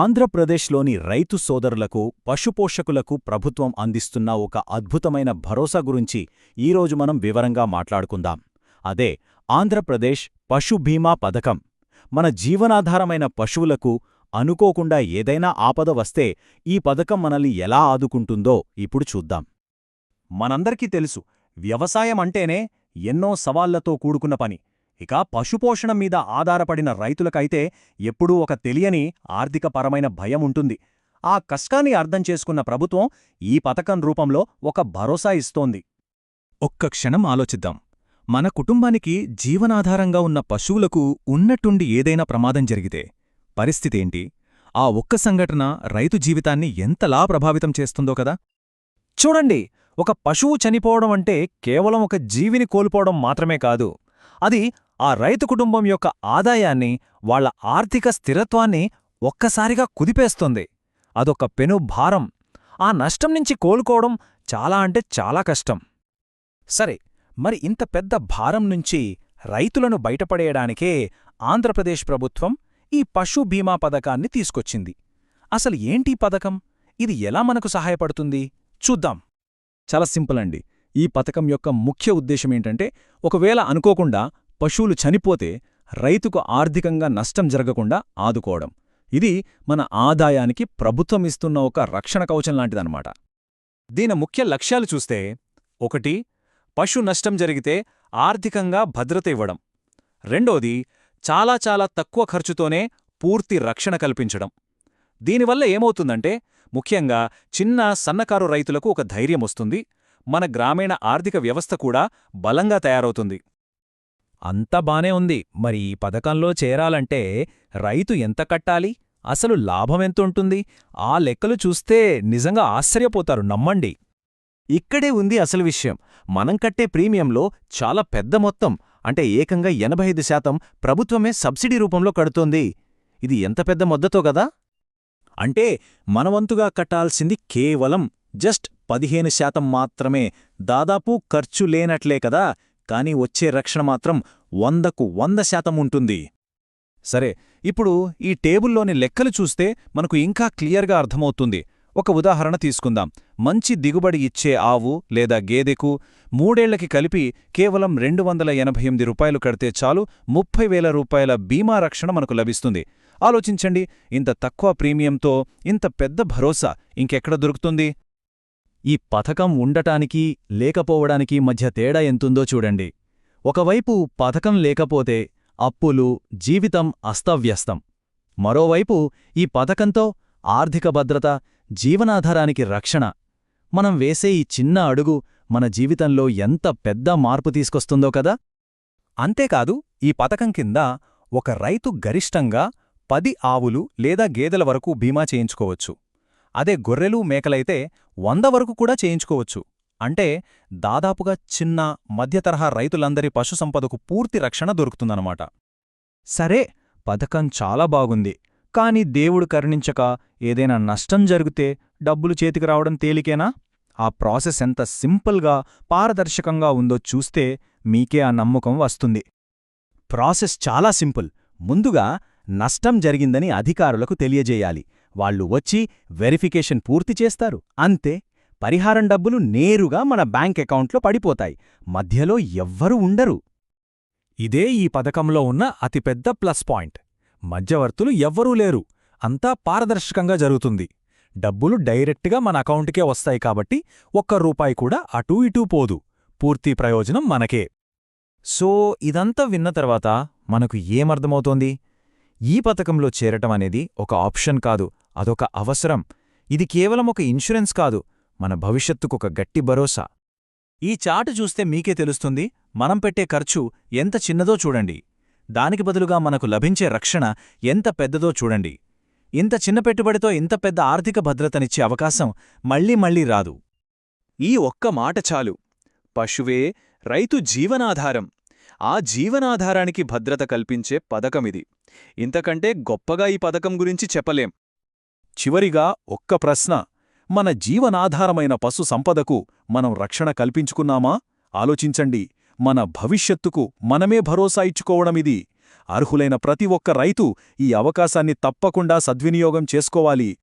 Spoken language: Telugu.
ఆంధ్రప్రదేశ్లోని రైతు సోదరులకు పశుపోషకులకు ప్రభుత్వం అందిస్తున్న ఒక అద్భుతమైన భరోసా గురించి ఈరోజు మనం వివరంగా మాట్లాడుకుందాం. అదే ఆంధ్రప్రదేశ్ పశు బీమా పథకం. మన జీవనాధారమైన పశువులకు అనుకోకుండా ఏదైనా ఆపద వస్తే ఈ పథకం మనల్ని ఎలా ఆదుకుంటుందో ఇప్పుడు చూద్దాం. మనందరికీ తెలుసు వ్యవసాయం అంటేనే ఎన్నో సవాళ్ళతో కూడుకున్న పని. ఇక పశుపోషణ మీద ఆధారపడిన రైతులకైతే ఎప్పుడూ ఒక తెలియని ఆర్థికపరమైన భయం ఉంటుంది. ఆ కష్టాన్ని అర్థం చేసుకున్న ప్రభుత్వం ఈ పథకం రూపంలో ఒక భరోసా ఇస్తోంది. ఒక్క క్షణం ఆలోచిద్దాం. మన కుటుంబానికి జీవనాధారంగా ఉన్న పశువులకు ఉన్నట్టుండి ఏదైనా ప్రమాదం జరిగితే పరిస్థితేంటి ఆ ఒక్క సంఘటన రైతు జీవితాన్ని ఎంతలా ప్రభావితం చేస్తుందో కదా? చూడండి ఒక పశువు చనిపోవడం అంటే కేవలం ఒక జీవిని కోల్పోవడం మాత్రమే కాదు. అది ఆ రైతు కుటుంబం యొక్క ఆదాయాన్ని వాళ్ళ ఆర్థిక స్థిరత్వాన్ని ఒక్కసారిగా కుదిపేస్తుంది. అదొక పెను భారం. ఆ నష్టం నుంచి కోలుకోవడం చాలా అంటే చాలా కష్టం. సరే మరి ఇంత పెద్ద భారం నుంచి రైతులను బయటపడేయడానికే ఆంధ్రప్రదేశ్ ప్రభుత్వం ఈ పశు బీమా పథకాన్ని తీసుకొచ్చింది. అసలు ఏంటి పథకం? ఇది ఎలా మనకు సహాయపడుతుంది? చూద్దాం. చాలా సింపుల్ అండి. ఈ పథకం యొక్క ముఖ్య ఉద్దేశమేంటంటే ఒకవేళ అనుకోకుండా పశువులు చనిపోతే రైతుకు ఆర్థికంగా నష్టం జరగకుండా ఆదుకోవడం. ఇది మన ఆదాయానికి ప్రభుత్వం ఇస్తున్న ఒక రక్షణ కవచం లాంటిదన్నమాట. దీని ముఖ్య లక్ష్యాలు చూస్తే ఒకటి పశు నష్టం జరిగితే ఆర్థికంగా భద్రత ఇవ్వడం. రెండోది చాలా చాలా తక్కువ ఖర్చుతోనే పూర్తి రక్షణ కల్పించడం. దీనివల్ల ఏమవుతుందంటే ముఖ్యంగా చిన్న సన్నకారు రైతులకు ఒక ధైర్యం వస్తుంది. మన గ్రామీణ ఆర్థిక వ్యవస్థ కూడా బలంగా తయారవుతుంది. అంతా బానే ఉంది. మరి ఈ పథకంలో చేరాలంటే రైతు ఎంత కట్టాలి? అసలు లాభమెంతుంటుంది ఆ లెక్కలు చూస్తే నిజంగా ఆశ్చర్యపోతారు. నమ్మండి. ఇక్కడే ఉంది అసలు విషయం. మనం కట్టే ప్రీమియంలో చాలా పెద్ద మొత్తం అంటే ఏకంగా ఎనభై ఐదు శాతం ప్రభుత్వమే సబ్సిడీ రూపంలో కడుతోంది. ఇది ఎంత పెద్ద మొద్దతో గదా అంటే మనవంతుగా కట్టాల్సింది కేవలం జస్ట్ పదిహేను శాతం మాత్రమే. దాదాపు ఖర్చు లేనట్లే కదా? కాని వచ్చే రక్షణ మాత్రం వందకు వంద శాతం ఉంటుంది. సరే ఇప్పుడు ఈ టేబుల్లోని లెక్కలు చూస్తే మనకు ఇంకా క్లియర్గా అర్థమవుతుంది. ఒక ఉదాహరణ తీసుకుందాం. మంచి దిగుబడి ఇచ్చే ఆవు లేదా గేదెకు మూడేళ్ళకి కలిపి కేవలం రెండు వందల ఎనభై ఎనిమిది రూపాయలు కడితే చాలు ముప్పై వేల రూపాయల బీమా రక్షణ మనకు లభిస్తుంది. ఆలోచించండి ఇంత తక్కువ ప్రీమియంతో ఇంత పెద్ద భరోసా ఇంకెక్కడ దొరుకుతుంది? ఈ పథకం ఉండటానికి లేకపోవడానికి మధ్య తేడా ఎంతుందో చూడండి. ఒకవైపు పథకం లేకపోతే అప్పులు జీవితం అస్తవ్యస్తం. మరోవైపు ఈ పథకంతో ఆర్థిక భద్రత జీవనాధారానికి రక్షణ. మనం వేసే ఈ చిన్న అడుగు మన జీవితంలో ఎంత పెద్ద మార్పు తీసుకొస్తుందో కదా? అంతేకాదు ఈ పథకం కింద ఒక రైతు గరిష్టంగా పది ఆవులు లేదా గేదెల వరకు బీమా చేయించుకోవచ్చు. అదే గొర్రెలు మేకలైతే వంద వరకు కూడా చేయించుకోవచ్చు. అంటే దాదాపుగా చిన్న మధ్యతరహా రైతులందరి పశుసంపదకు పూర్తి రక్షణ దొరుకుతుందనమాట సరే పథకం చాలా బాగుంది. కాని దేవుడు కరుణించక ఏదైనా నష్టం జరిగితే డబ్బులు చేతికి రావడం తేలికేనా? ఆ ప్రాసెస్ ఎంత సింపుల్గా పారదర్శకంగా ఉందో చూస్తే మీకే ఆ నమ్మకం వస్తుంది. ప్రాసెస్ చాలా సింపుల్. ముందుగా నష్టం జరిగిందని అధికారులకు తెలియజేయాలి. వాళ్ళు వచ్చి వెరిఫికేషన్ పూర్తి చేస్తారు. అంతే పరిహారం డబ్బులు నేరుగా మన బ్యాంక్ అకౌంట్లో పడిపోతాయి. మధ్యలో ఎవ్వరూ ఉండరు. ఇదే ఈ పథకంలో ఉన్న అతిపెద్ద ప్లస్ పాయింట్. మధ్యవర్తులు ఎవ్వరూ లేరు. అంతా పారదర్శకంగా జరుగుతుంది. డబ్బులు డైరెక్ట్గా మన అకౌంట్కే వస్తాయి కాబట్టి ఒక్క రూపాయి కూడా అటూ ఇటూ పోదు. పూర్తి ప్రయోజనం మనకే. సో ఇదంతా విన్న తర్వాత మనకు ఏమర్థమవుతోంది? ఈ పథకంలో చేరటం అనేది ఒక ఆప్షన్ కాదు అదొక అవసరం. ఇది కేవలం ఒక ఇన్సూరెన్స్ కాదు మన భవిష్యత్తుకొక గట్టి భరోసా. ఈ చాటు చూస్తే మీకే తెలుస్తుంది మనం పెట్టే ఖర్చు ఎంత చిన్నదో చూడండి. దానికి బదులుగా మనకు లభించే రక్షణ ఎంత పెద్దదో చూడండి. ఇంత చిన్న పెట్టుబడితో ఇంత పెద్ద ఆర్థిక భద్రతనిచ్చే అవకాశం మళ్ళీ మళ్ళీ రాదు. ఈ ఒక్క మాట చాలు. పశువే రైతు జీవనాధారం. ఆ జీవనాధారానికి భద్రత కల్పించే పథకమిది. ఇంతకంటే గొప్పగా ఈ పథకం గురించి చెప్పలేం. చివరిగా ఒక్క ప్రశ్న. మన జీవనాధారమైన పశు సంపదకు మనం రక్షణ కల్పించుకున్నామా? ఆలోచించండి. మన భవిష్యత్తుకు మనమే భరోసా ఇచ్చుకోవడమిది. అర్హులైన ప్రతి ఒక్క రైతు ఈ అవకాశాన్ని తప్పకుండా సద్వినియోగం చేసుకోవాలి.